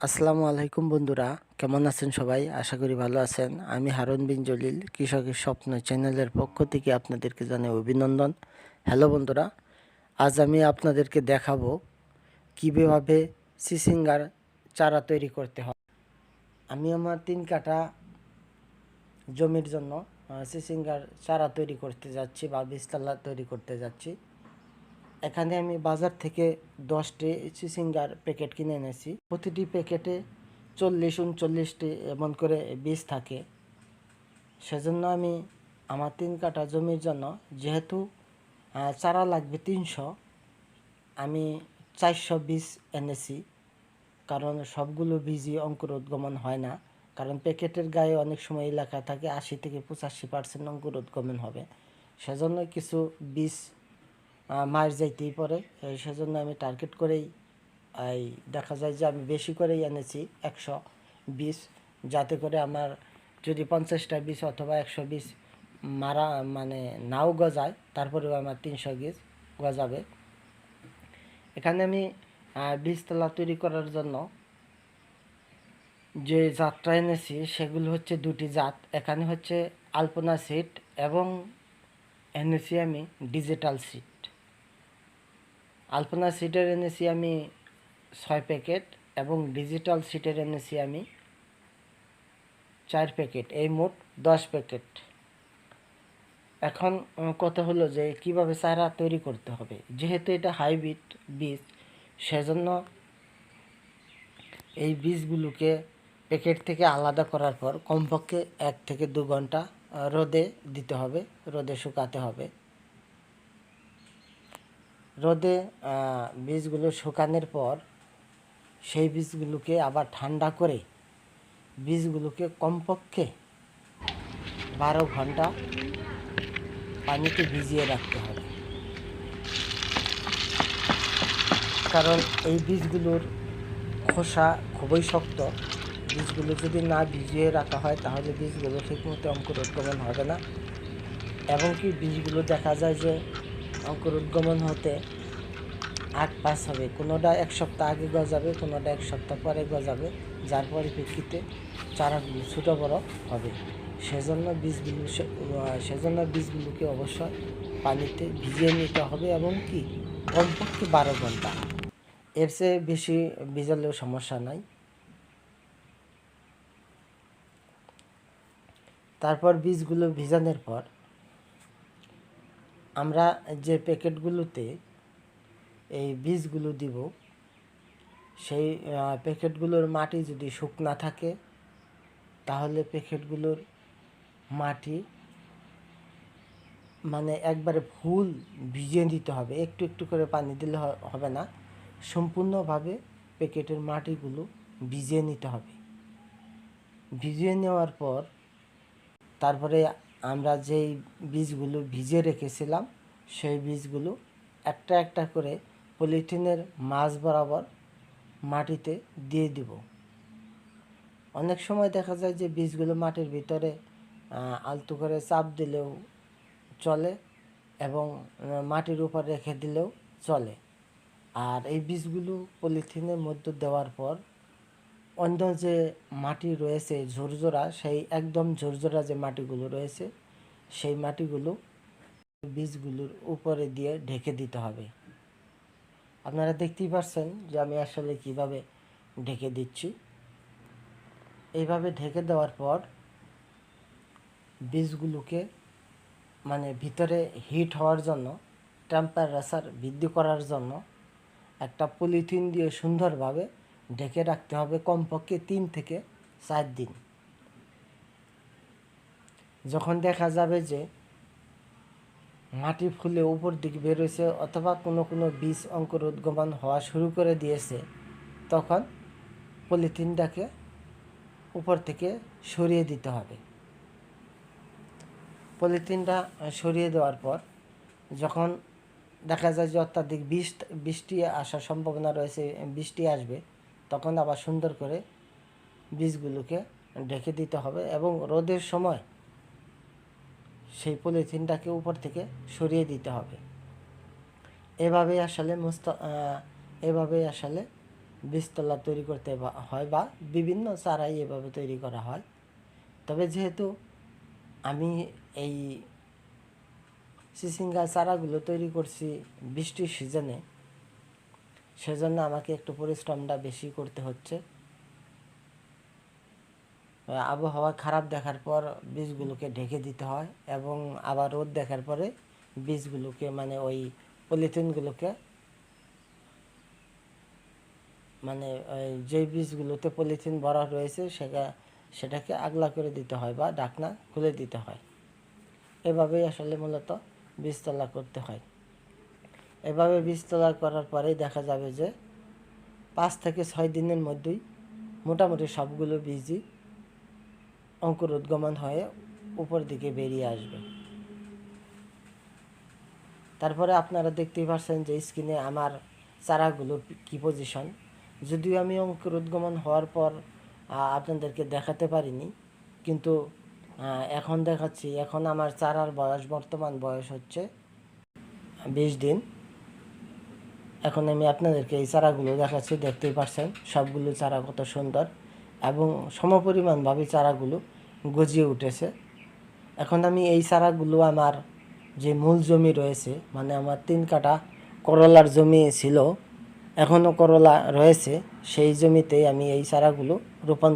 আসসালামু আলাইকুম বন্ধুরা, কেমন আছেন সবাই? আশা করি ভালো আছেন। আমি হারুন বিন জলিল, কৃষকের স্বপ্ন চ্যানেলের পক্ষ থেকে আপনাদেরকে জানাই অভিনন্দন। হ্যালো বন্ধুরা, আজ আমি আপনাদেরকে দেখাবো কীভাবে সিসিঙ্গার চারা তৈরি করতে হয়। আমি আমার তিন কাটা জমির জন্য সিসিঙ্গার চারা তৈরি করতে যাচ্ছি বা বীজতলা তৈরি করতে যাচ্ছি। এখানে আমি বাজার থেকে দশটি সিঙ্গার প্যাকেট কিনে এনেছি। প্রতিটি প্যাকেটে চল্লিশ, উনচল্লিশটি এমন করে বীজ থাকে। সেজন্য আমি আমার তিন কাটা জমির জন্য যেহেতু চারা লাগবে তিনশো, আমি চারশো বীজ এনেছি। কারণ সবগুলো বীজই অঙ্কুরোদ্গমন হয় না। কারণ প্যাকেটের গায়ে অনেক সময় লেখা থাকে, আশি থেকে পঁচাশি পার্সেন্ট অঙ্কুরোদ্গমন হবে। সেজন্য কিছু বীজ মার যাইতেই পরে সেজন্য আমি টার্গেট করেই, এই দেখা যায় যে আমি বেশি করেই এনেছি, একশো বিশ। যাতে করে আমার যদি পঞ্চাশটা বিশ অথবা একশো বিশ মারা মানে নাও গজায়, তারপরেও আমার তিনশো বীজ গজাবে। এখানে আমি বীজতলা তৈরি করার জন্য যে জাতটা এনেছি, সেগুলো হচ্ছে দুটি জাত। এখানে হচ্ছে আলপনা সিট এবং এনেছি আমি ডিজিটাল সিট আলপনা সিটের এনেছি আমি ছয় প্যাকেট এবং ডিজিটাল সিটের এনেছি আমি চার প্যাকেট, এই মোট দশ প্যাকেট। এখন কথা হলো যে কীভাবে চারা তৈরি করতে হবে? যেহেতু এটা হাইব্রিড বীজ, সেজন্য এই বীজগুলোকে প্যাকেট থেকে আলাদা করার পর কমপক্ষে এক থেকে দু ঘণ্টা রোদে দিতে হবে, রোদে শুকাতে হবে। রোদে বীজগুলো শুকানোর পর সেই বীজগুলোকে আবার ঠান্ডা করে বীজগুলোকে কমপক্ষে বারো ঘণ্টা পানিতে ভিজিয়ে রাখতে হবে। কারণ এই বীজগুলোর খোসা খুবই শক্ত। বীজগুলো যদি না ভিজিয়ে রাখা হয়, তাহলে বীজগুলো ঠিকমতো অঙ্কুরোদ্গমন হবে না। এবং কি বীজগুলো দেখা যায় যে অঙ্কুরোদ্গমন হতে আট পাস হবে। কোনোটা এক সপ্তাহ আগে গজাবে, কোনোটা এক সপ্তাহ পরে গজাবে। যার পরিপ্রেক্ষিতে চারাগুলো ছোটো বড় হবে। সেজন্য বীজগুলো সেজন্য বীজগুলোকে অবশ্যই পানিতে ভিজিয়ে নিতে হবে এবং কি? কমপক্ষে বারো ঘণ্টা। এর চেয়ে বেশি ভিজালেও সমস্যা নাই। তারপর বীজগুলো ভিজানোর পর আমরা যে প্যাকেটগুলোতে এই বীজগুলো দিব, সেই প্যাকেটগুলোর মাটি যদি শুকনা থাকে, তাহলে প্যাকেটগুলোর মাটি মানে একবারে ফুল ভিজিয়ে দিতে হবে। একটু একটু করে পানি দিলে হবে না। সম্পূর্ণভাবে প্যাকেটের মাটিগুলো ভিজিয়ে নিতে হবে। ভিজিয়ে নেওয়ার পর তারপরে আমরা যেই বীজগুলো ভিজিয়ে রেখেছিলাম, সেই বীজগুলো একটা একটা করে পলিথিনের মাছ বরাবর মাটিতে দিয়ে দিব। অনেক সময় দেখা যায় যে বীজগুলো মাটির ভিতরে আলতু করে চাপ দিলেও চলে এবং মাটির উপর রেখে দিলেও চলে। আর এই বীজগুলো পলিথিনের মধ্যে দেওয়ার পর অন্য যে মাটি রয়েছে, ঝুরঝোরা, সেই একদম ঝুরঝোরা যে মাটিগুলো রয়েছে, সেই মাটিগুলো বীজগুলোর উপরে দিয়ে ঢেকে দিতে হবে। আপনারা দেখতেই পাচ্ছেন যে আমি আসলে কীভাবে ঢেকে দিচ্ছি। এইভাবে ঢেকে দেওয়ার পর বীজগুলোকে মানে ভিতরে হিট হওয়ার জন্য টেম্পারেচার বৃদ্ধি করার জন্য একটা পলিথিন দিয়ে সুন্দরভাবে ঢেকে রাখতে হবে কমপক্ষে তিন থেকে চার দিন। যখন দেখা যাবে যে মাটি ফুলে উপর দিকে বেরোয়েছে অথবা কোনো কোনো বীজ অঙ্কুর উদ্গমন হওয়া শুরু করে দিয়েছে, তখন পলিথিনটাকে উপর থেকে সরিয়ে দিতে হবে। পলিথিনটা সরিয়ে দেওয়ার পর যখন দেখা যায় যে অত্যাধিক বৃষ্টি আসার সম্ভাবনা রয়েছে, বৃষ্টি আসবে তখন আবার সুন্দর করে বীজগুলোকে ঢেকে দিতে হবে এবং রোদের সময় সেই পলিথিনটাকে উপর থেকে সরিয়ে দিতে হবে। এভাবেই আসলে মুস্ত এভাবেই আসলে বীজতলা তৈরি করতে হয় বা বিভিন্ন চারাই এভাবে তৈরি করা হয়। তবে যেহেতু আমি এই সিসিঙ্গা চারাগুলো তৈরি করছি বৃষ্টির সিজনে সেজন্য আমাকে একটু পরিশ্রমটা বেশি করতে হচ্ছে। আবহাওয়া খারাপ দেখার পর বীজগুলোকে ঢেকে দিতে হয় এবং আবার রোদ দেখার পরে বীজগুলোকে মানে ওই পলিথিনগুলোকে মানে যে বীজগুলোতে পলিথিন ভরা রয়েছে সেটা সেটাকে আগলা করে দিতে হয় বা ডাকনা খুলে দিতে হয়। এভাবেই আসলে মূলত বীজতলা করতে হয়। এভাবে বীজ বীজতলা করার পরেই দেখা যাবে যে পাঁচ থেকে ছয় দিনের মধ্যেই মোটামুটি সবগুলো বীজই অঙ্কুর উদ্গমন হয়ে উপর দিকে বেরিয়ে আসবে। তারপরে আপনারা দেখতেই পাচ্ছেন যে স্ক্রিনে আমার চারাগুলোর কি পজিশন। যদিও আমি অঙ্কুর উদ্গমন হওয়ার পর আপনাদেরকে দেখাতে পারিনি, কিন্তু এখন দেখাচ্ছি। এখন আমার চারার বয়স, বর্তমান বয়স হচ্ছে বিশ দিন। এখন আমি আপনাদেরকে এই চারাগুলো দেখাচ্ছি, দেখতেই পাচ্ছেন, সবগুলো চারা কত সুন্দর এবং সমপরিমাণভাবে চারাগুলো গজিয়ে উঠেছে। এখন আমি এই চারাগুলো আমার যে মূল জমি রয়েছে মানে আমার তিন কাটা করলার জমি ছিল এখনও করলা রয়েছে, সেই জমিতেই আমি এই চারাগুলো রোপণ